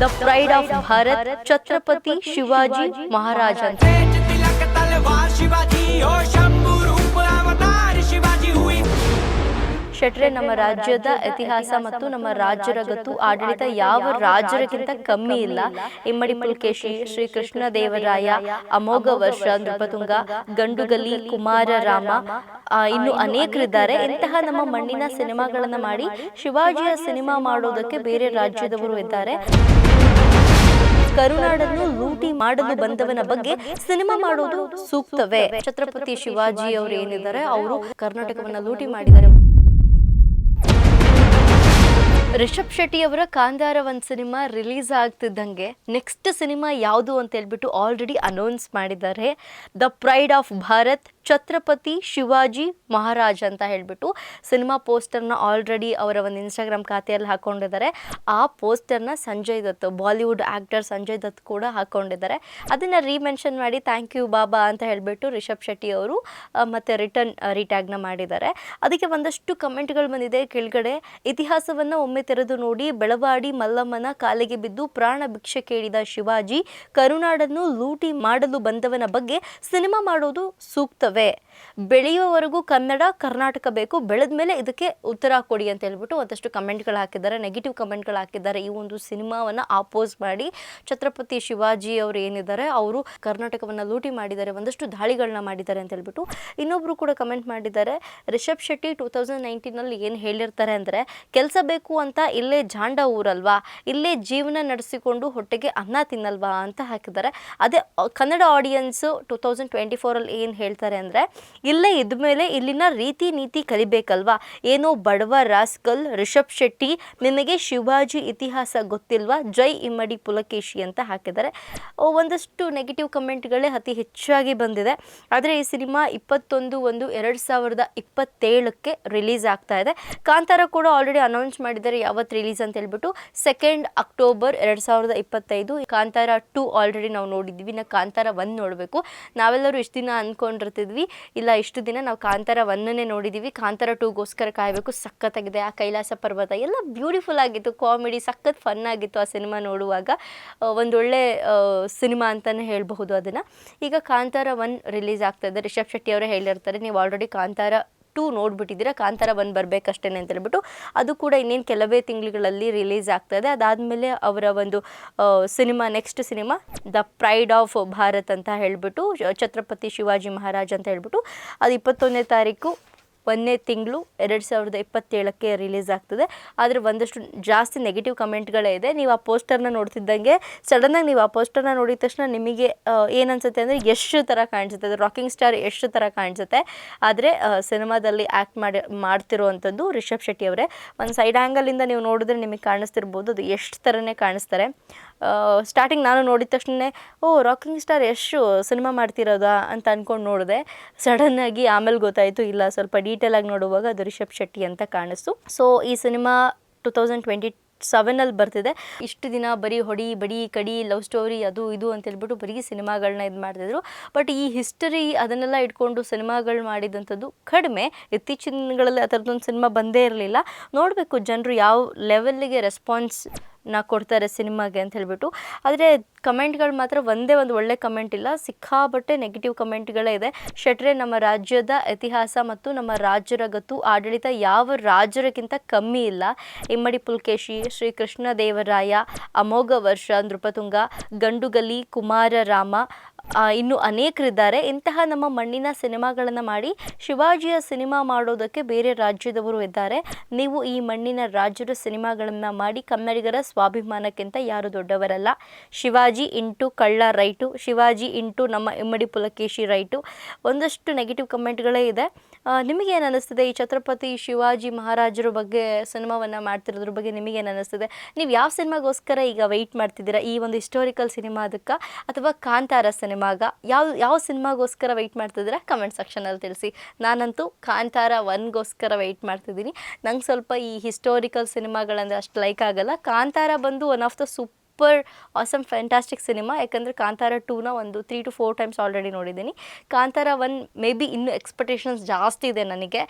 The pride of Bharat Chhatrapati Shivaji Maharaj ಶೆಟ್ರೆ ನಮ್ಮ ರಾಜ್ಯದ ಇತಿಹಾಸ ಮತ್ತು ನಮ್ಮ ರಾಜ್ಯರ ಗತ್ತು ಆಡಳಿತ ಯಾವ ರಾಜರಿಗಿಂತ ಕಮ್ಮಿ ಇಲ್ಲ ಇಮ್ಮಡಿ ಪುಲ್ಕೇಶಿ ಶ್ರೀ ಕೃಷ್ಣದೇವರಾಯ ಅಮೋಘ ವರ್ಷ ನೃಪತುಂಗ ಗಂಡುಗಲಿ ಕುಮಾರರಾಮ ಇನ್ನು ಅನೇಕರಿದ್ದಾರೆ ಇಂತಹ ನಮ್ಮ ಮಣ್ಣಿನ ಸಿನಿಮಾಗಳನ್ನ ಮಾಡಿ ಶಿವಾಜಿಯ ಸಿನಿಮಾ ಮಾಡೋದಕ್ಕೆ ಬೇರೆ ರಾಜ್ಯದವರು ಇದ್ದಾರೆ. ಕರುನಾಡನ್ನು ಲೂಟಿ ಮಾಡಲು ಬಂದವನ ಬಗ್ಗೆ ಸಿನಿಮಾ ಮಾಡೋದು ಸೂಕ್ತವೇ? ಛತ್ರಪತಿ ಶಿವಾಜಿ ಅವರು ಏನಿದ್ದಾರೆ? ಅವರು ಕರ್ನಾಟಕವನ್ನ ಲೂಟಿ ಮಾಡಿದ್ದಾರೆ. ರಿಷಬ್ ಶೆಟ್ಟಿ ಅವರ ಕಾಂದಾರ ಒಂದು ಸಿನಿಮಾ ರಿಲೀಸ್ ಆಗ್ತಿದ್ದಂಗೆ ನೆಕ್ಸ್ಟ್ ಸಿನಿಮಾ ಯಾವುದು ಅಂತ ಹೇಳ್ಬಿಟ್ಟು ಆಲ್ರೆಡಿ ಅನೌನ್ಸ್ ಮಾಡಿದ್ದಾರೆ. The pride of Bharat Chhatrapati Shivaji Maharaj ಅಂತ ಹೇಳ್ಬಿಟ್ಟು ಸಿನಿಮಾ ಪೋಸ್ಟರ್ನ ಆಲ್ರೆಡಿ ಅವರ ಒಂದು ಇನ್ಸ್ಟಾಗ್ರಾಮ್ ಖಾತೆಯಲ್ಲಿ ಹಾಕೊಂಡಿದ್ದಾರೆ. ಆ ಪೋಸ್ಟರ್ನ ಸಂಜಯ್ ದತ್ ಬಾಲಿವುಡ್ ಆ್ಯಕ್ಟರ್ ಸಂಜಯ್ ದತ್ ಕೂಡ ಹಾಕೊಂಡಿದ್ದಾರೆ. ಅದನ್ನು ರೀಮೆನ್ಷನ್ ಮಾಡಿ ಥ್ಯಾಂಕ್ ಯು ಬಾಬಾ ಅಂತ ಹೇಳಿಬಿಟ್ಟು ರಿಷಬ್ ಶೆಟ್ಟಿ ಅವರು ಮತ್ತೆ ರಿಟರ್ನ್ ರಿಟ್ಯಾಗ್ನ ಮಾಡಿದ್ದಾರೆ. ಅದಕ್ಕೆ ಒಂದಷ್ಟು ಕಮೆಂಟ್ಗಳು ಬಂದಿದೆ. ಕೆಳಗಡೆ ಇತಿಹಾಸವನ್ನು ಒಮ್ಮೆ ತೆರೆದು ನೋಡಿ ಬೆಳವಾಡಿ ಮಲ್ಲಮ್ಮನ ಕಾಲಿಗೆ ಬಿದ್ದು ಪ್ರಾಣ ಭಿಕ್ಷೆ ಕೇಳಿದ ಶಿವಾಜಿ, ಕರುನಾಡನ್ನು ಲೂಟಿ ಮಾಡಲು ಬಂದವನ ಬಗ್ಗೆ ಸಿನಿಮಾ ಮಾಡೋದು ಸೂಕ್ತವೇ? ಬೆಳೆಯುವವರೆಗೂ ಕನ್ನಡ, ಕರ್ನಾಟಕ ಬೇಕು, ಬೆಳೆದ ಮೇಲೆ ಇದಕ್ಕೆ ಉತ್ತರ ಕೊಡಿ ಅಂತ ಹೇಳ್ಬಿಟ್ಟು ಒಂದಷ್ಟು ಕಮೆಂಟ್ಗಳು ಹಾಕಿದ್ದಾರೆ. ನೆಗೆಟಿವ್ ಕಮೆಂಟ್ಗಳು ಹಾಕಿದ್ದಾರೆ. ಈ ಒಂದು ಸಿನಿಮಾವನ್ನು ಆಪೋಸ್ ಮಾಡಿ ಛತ್ರಪತಿ ಶಿವಾಜಿ ಅವರು ಏನಿದ್ದಾರೆ, ಅವರು ಕರ್ನಾಟಕವನ್ನು ಲೂಟಿ ಮಾಡಿದ್ದಾರೆ, ಒಂದಷ್ಟು ದಾಳಿಗಳನ್ನ ಮಾಡಿದ್ದಾರೆ ಅಂತ ಹೇಳ್ಬಿಟ್ಟು ಇನ್ನೊಬ್ರು ಕೂಡ ಕಮೆಂಟ್ ಮಾಡಿದ್ದಾರೆ. ರಿಷಬ್ ಶೆಟ್ಟಿ ಟೂ ತೌಸಂಡ್ ನೈನ್ಟೀನಲ್ಲಿ ಏನು ಹೇಳಿರ್ತಾರೆ ಅಂದರೆ, ಕೆಲಸ ಬೇಕು ಅಂತ ಇಲ್ಲೇ ಜಾಂಡ ಊರಲ್ವಾ? ಇಲ್ಲೇ ಜೀವನ ನಡೆಸಿಕೊಂಡು ಹೊಟ್ಟೆಗೆ ಅನ್ನ ತಿನ್ನಲ್ವಾ ಅಂತ ಹಾಕಿದ್ದಾರೆ. ಅದೇ Kannada audience two thousand twenty ಫೋರಲ್ಲಿ ಏನು ಹೇಳ್ತಾರೆ ಅಂದರೆ, ಇಲ್ಲೇ ಇದ್ಮೇಲೆ ಇಲ್ಲಿನ ರೀತಿ ನೀತಿ ಕಲಿಬೇಕಲ್ವಾ? ಏನೋ ಬಡವ ರಾಸ್ಕಲ್ ರಿಷಬ್ ಶೆಟ್ಟಿ ನಿಮಗೆ ಶಿವಾಜಿ ಇತಿಹಾಸ ಗೊತ್ತಿಲ್ವಾ? ಜೈ ಇಮ್ಮಡಿ ಪುಲಕೇಶಿ ಅಂತ ಹಾಕಿದ್ದಾರೆ. ಒಂದಷ್ಟು ನೆಗೆಟಿವ್ ಕಮೆಂಟ್ಗಳೇ ಅತಿ ಹೆಚ್ಚಾಗಿ ಬಂದಿದೆ. ಆದರೆ ಈ ಸಿನಿಮಾ ಇಪ್ಪತ್ತೊಂದು ಒಂದು ಎರಡು ಸಾವಿರದ ಇಪ್ಪತ್ತೇಳಕ್ಕೆ ರಿಲೀಸ್ ಆಗ್ತಾ ಇದೆ. ಕಾಂತಾರ ಕೂಡ ಆಲ್ರೆಡಿ ಅನೌನ್ಸ್ ಮಾಡಿದ್ದಾರೆ. ಯಾವತ್ತು ರಿಲೀಸ್ ಅಂತ ಹೇಳ್ಬಿಟ್ಟು ಸೆಕೆಂಡ್ ಅಕ್ಟೋಬರ್ ಎರಡು ಸಾವಿರದ ಇಪ್ಪತ್ತೈದು ಕಾಂತಾರ ಟೂ ಆಲ್ರೆಡಿ ನಾವು ನೋಡಿದ್ವಿ ನಾವು ಕಾಂತಾರ ಒನ್ ನೋಡಬೇಕು. ನಾವೆಲ್ಲರೂ ಇಷ್ಟು ದಿನ ಅಂದ್ಕೊಂಡಿರ್ತಿದ್ವಿ ಇಲ್ಲ, ಇಷ್ಟು ದಿನ ನಾವು ಕಾಂತಾರ ಒನ್ನೇ ನೋಡಿದ್ದೀವಿ. ಕಾಂತಾರ ಟೂಗೋಸ್ಕರ ಕಾಯಬೇಕು. ಸಖತ್ತಾಗಿದೆ. ಆ ಕೈಲಾಸ ಪರ್ವತ ಎಲ್ಲ ಬ್ಯೂಟಿಫುಲ್ ಆಗಿತ್ತು. ಕಾಮಿಡಿ ಸಖತ್ ಫನ್ ಆಗಿತ್ತು ಆ ಸಿನಿಮಾ ನೋಡುವಾಗ. ಒಂದೊಳ್ಳೆ ಸಿನಿಮಾ ಅಂತಲೇ ಹೇಳಬಹುದು ಅದನ್ನು. ಈಗ ಕಾಂತಾರ ಒನ್ ರಿಲೀಸ್ ಆಗ್ತಾ ಇದೆ. ರಿಷಬ್ ಶೆಟ್ಟಿ ಅವರು ಹೇಳಿರ್ತಾರೆ, ನೀವು ಆಲ್ರೆಡಿ ಕಾಂತಾರ ಟೂ ನೋಡ್ಬಿಟ್ಟಿದ್ದೀರಾ? ಕಾಂತಾರ ಬಂದು ಬರಬೇಕಷ್ಟೇ ಅಂತ ಹೇಳ್ಬಿಟ್ಟು ಅದು ಕೂಡ ಇನ್ನೇನು ಕೆಲವೇ ತಿಂಗಳುಗಳಲ್ಲಿ ರಿಲೀಸ್ ಆಗ್ತದೆ ಅದಾದಮೇಲೆ ಅವರ ಒಂದು cinema next cinema, the pride of Bharat ಅಂತ ಹೇಳಿಬಿಟ್ಟು, ಛತ್ರಪತಿ ಶಿವಾಜಿ ಮಹಾರಾಜ್ ಅಂತ ಹೇಳ್ಬಿಟ್ಟು, ಅದು ಇಪ್ಪತ್ತೊಂದನೇ ತಾರೀಕು ಒಂದನೇ ತಿಂಗಳು ಎರಡು ಸಾವಿರದ ಇಪ್ಪತ್ತೇಳಕ್ಕೆ ರಿಲೀಸ್ ಆಗ್ತದೆ. ಆದರೆ ಒಂದಷ್ಟು ಜಾಸ್ತಿ ನೆಗೆಟಿವ್ ಕಮೆಂಟ್ಗಳೇ ಇದೆ. ನೀವು ಆ ಪೋಸ್ಟರ್ನ ನೋಡ್ತಿದ್ದಂಗೆ ಸಡನ್ನಾಗಿ ನೀವು ಆ ಪೋಸ್ಟರ್ನ ನೋಡಿದ ತಕ್ಷಣ ನಿಮಗೆ ಏನು ಅನ್ಸುತ್ತೆ ಅಂದರೆ ಎಷ್ಟು ಥರ ಕಾಣಿಸುತ್ತೆ. ಅದು ರಾಕಿಂಗ್ ಸ್ಟಾರ್ ಎಷ್ಟು ಥರ ಕಾಣಿಸುತ್ತೆ. ಆದರೆ ಸಿನಿಮಾದಲ್ಲಿ ಆ್ಯಕ್ಟ್ ಮಾಡಿ, ಮಾಡ್ತಿರುವಂಥದ್ದು ರಿಷಬ್ ಶೆಟ್ಟಿ ಅವರೇ. ಒಂದು ಸೈಡ್ ಆ್ಯಂಗಲಿಂದ ನೀವು ನೋಡಿದ್ರೆ ನಿಮಗೆ ಕಾಣಿಸ್ತಿರ್ಬೋದು. ಅದು ಎಷ್ಟು ಥರನೇ ಕಾಣಿಸ್ತಾರೆ. ಸ್ಟಾರ್ಟಿಂಗ್ ನಾನು ನೋಡಿದ ತಕ್ಷಣ ಓ ರಾಕಿಂಗ್ ಸ್ಟಾರ್ ಎಷ್ಟು ಸಿನಿಮಾ ಮಾಡ್ತಿರೋದಾ? ಅಂತ ಅಂದ್ಕೊಂಡು ನೋಡಿದೆ. ಸಡನ್ನಾಗಿ ಆಮೇಲೆ ಗೊತ್ತಾಯಿತು, ಇಲ್ಲ, ಸ್ವಲ್ಪ ಡೀಟೇಲಾಗಿ ನೋಡುವಾಗ ಅದು ರಿಷಬ್ ಶೆಟ್ಟಿ ಅಂತ ಕಾಣಿಸ್ತು. ಸೊ ಈ ಸಿನಿಮಾ ಟು ತೌಸಂಡ್ ಟ್ವೆಂಟಿ ಸೆವೆನಲ್ಲಿ ಬರ್ತಿದೆ. ಇಷ್ಟು ದಿನ ಬರೀ ಹೊಡಿ, ಬಡಿ, ಕಡಿ ಲವ್ ಸ್ಟೋರಿ ಅದು ಇದು ಅಂತ ಹೇಳ್ಬಿಟ್ಟು ಬರೀ ಸಿನಿಮಾಗಳನ್ನ ಇದು ಮಾಡ್ತಿದ್ರು. ಬಟ್ ಈ ಹಿಸ್ಟರಿ ಅದನ್ನೆಲ್ಲ ಇಟ್ಕೊಂಡು ಸಿನಿಮಾಗಳು ಮಾಡಿದಂಥದ್ದು ಕಡಿಮೆ. ಇತ್ತೀಚಿನ ದಿನಗಳಲ್ಲಿ ಆ ಥರದ್ದೊಂದು ಸಿನಿಮಾ ಬಂದೇ ಇರಲಿಲ್ಲ. ನೋಡಬೇಕು, ಜನರು ಯಾವ ಲೆವೆಲ್ಲಿಗೆ ರೆಸ್ಪಾನ್ಸ್ ನಾ ಕೊಡ್ತಾರೆ ಸಿನಿಮಾಗೆ ಅಂತ ಹೇಳ್ಬಿಟ್ಟು. ಆದರೆ ಕಮೆಂಟ್ಗಳು ಮಾತ್ರ ಒಂದೇ ಒಂದು ಒಳ್ಳೆ ಕಮೆಂಟ್ ಇಲ್ಲ ಸಿಕ್ಕಾಬಟ್ಟೆ ನೆಗೆಟಿವ್ ಕಮೆಂಟ್ಗಳೇ ಇದೆ. ಶೆಟ್ರೆ ನಮ್ಮ ರಾಜ್ಯದ ಇತಿಹಾಸ ಮತ್ತು ನಮ್ಮ ರಾಜ್ಯರ ಗತ್ತು ಆಡಳಿತ ಯಾವ ರಾಜರಕ್ಕಿಂತ ಕಮ್ಮಿ ಇಲ್ಲ. ಇಮ್ಮಡಿ ಪುಲ್ಕೇಶಿ ಶ್ರೀ ಕೃಷ್ಣ ದೇವರಾಯ ಅಮೋಘ ವರ್ಷ ನೃಪತುಂಗ ಗಂಡುಗಲಿ ಕುಮಾರ ರಾಮ ಆ, ಇನ್ನು ಅನೇಕರಿದ್ದಾರೆ. ಇಂತಹ ನಮ್ಮ ಮಣ್ಣಿನ ಸಿನಿಮಾಗಳನ್ನು ಮಾಡಿ ಶಿವಾಜಿಯ ಸಿನಿಮಾ ಮಾಡೋದಕ್ಕೆ ಬೇರೆ ರಾಜ್ಯದವರು ಇದ್ದಾರೆ. ನೀವು ಈ ಮಣ್ಣಿನ ರಾಜ್ಯದ ಸಿನಿಮಾಗಳನ್ನು ಮಾಡಿ ಕನ್ನಡಿಗರ ಸ್ವಾಭಿಮಾನಕ್ಕಿಂತ ಯಾರು ದೊಡ್ಡವರಲ್ಲ? ಶಿವಾಜಿ ಇಂಟು ಕಳ್ಳ ರೈಟು, ಶಿವಾಜಿ ಇಂಟು ನಮ್ಮ ಇಮ್ಮಡಿ ಪುಲಕೇಶಿ ರೈಟು. ಒಂದಷ್ಟು ನೆಗೆಟಿವ್ ಕಮೆಂಟ್ಗಳೇ ಇದೆ. ನಿಮಗೇನು ಅನ್ನಿಸ್ತದೆ ಈ ಛತ್ರಪತಿ ಶಿವಾಜಿ ಮಹಾರಾಜರ ಬಗ್ಗೆ ಸಿನಿಮಾವನ್ನು ಮಾಡ್ತಿರೋದ್ರ ಬಗ್ಗೆ ನಿಮಗೇನು ಅನ್ನಿಸ್ತದೆ ನೀವು ಯಾವ ಸಿನಿಮಾಗೋಸ್ಕರ ಈಗ ವೆಯ್ಟ್ ಮಾಡ್ತಿದ್ದೀರಾ? ಈ ಒಂದು ಹಿಸ್ಟೋರಿಕಲ್ ಸಿನಿಮಾದಕ್ಕೆ ಅಥವಾ ಕಾಂತಾರ ಸಿನಿಮಾಗ, ಯಾವ ಯಾವ ಸಿನಿಮಾಗೋಸ್ಕರ ವೆಯ್ಟ್ ಮಾಡ್ತಿದ್ದೀರಾ? ಕಮೆಂಟ್ ಸೆಕ್ಷನಲ್ಲಿ ತಿಳಿಸಿ. ನಾನಂತೂ ಕಾಂತಾರ ಒನ್ಗೋಸ್ಕರ ವೆಯ್ಟ್ ಮಾಡ್ತಿದ್ದೀನಿ. ನಂಗೆ ಸ್ವಲ್ಪ ಈ ಹಿಸ್ಟೋರಿಕಲ್ ಸಿನಿಮಾಗಳಂದ್ರೆ ಅಷ್ಟು ಲೈಕ್ ಆಗಲ್ಲ. ಕಾಂತಾರ ಬಂದು one of the sup super awesome fantastic cinema ಯಾಕಂದರೆ ಕಾಂತಾರ ಟೂನ ಒಂದು three to four times already ನೋಡಿದ್ದೀನಿ. ಕಾಂತಾರ ಒನ್ ಮೇ ಬಿ ಇನ್ನೂ ಎಕ್ಸ್ಪೆಕ್ಟೇಷನ್ಸ್ ಜಾಸ್ತಿ ಇದೆ ನನಗೆ.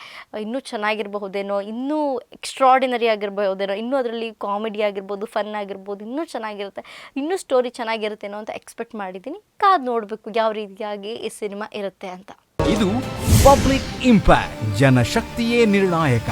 ಇನ್ನೂ ಚೆನ್ನಾಗಿರಬಹುದೇನೋ, ಇನ್ನೂ ಎಕ್ಸ್ಟ್ರಾಡಿನರಿ ಆಗಿರ್ಬೋದೇನೋ ಇನ್ನೂ ಅದರಲ್ಲಿ ಕಾಮಿಡಿ ಆಗಿರ್ಬೋದು ಫನ್ ಆಗಿರ್ಬೋದು, ಇನ್ನೂ ಚೆನ್ನಾಗಿರುತ್ತೆ, ಇನ್ನೂ ಸ್ಟೋರಿ ಚೆನ್ನಾಗಿರುತ್ತೇನೋ ಅಂತ ಎಕ್ಸ್ಪೆಕ್ಟ್ ಮಾಡಿದ್ದೀನಿ. ಕಾದು ನೋಡಬೇಕು ಯಾವ ರೀತಿಯಾಗಿ ಈ ಸಿನಿಮಾ ಇರುತ್ತೆ ಅಂತ. ಇದು ಪಬ್ಲಿಕ್ ಇಂಪ್ಯಾಕ್ಟ್ ಜನಶಕ್ತಿಯೇ ನಿರ್ಣಾಯಕ.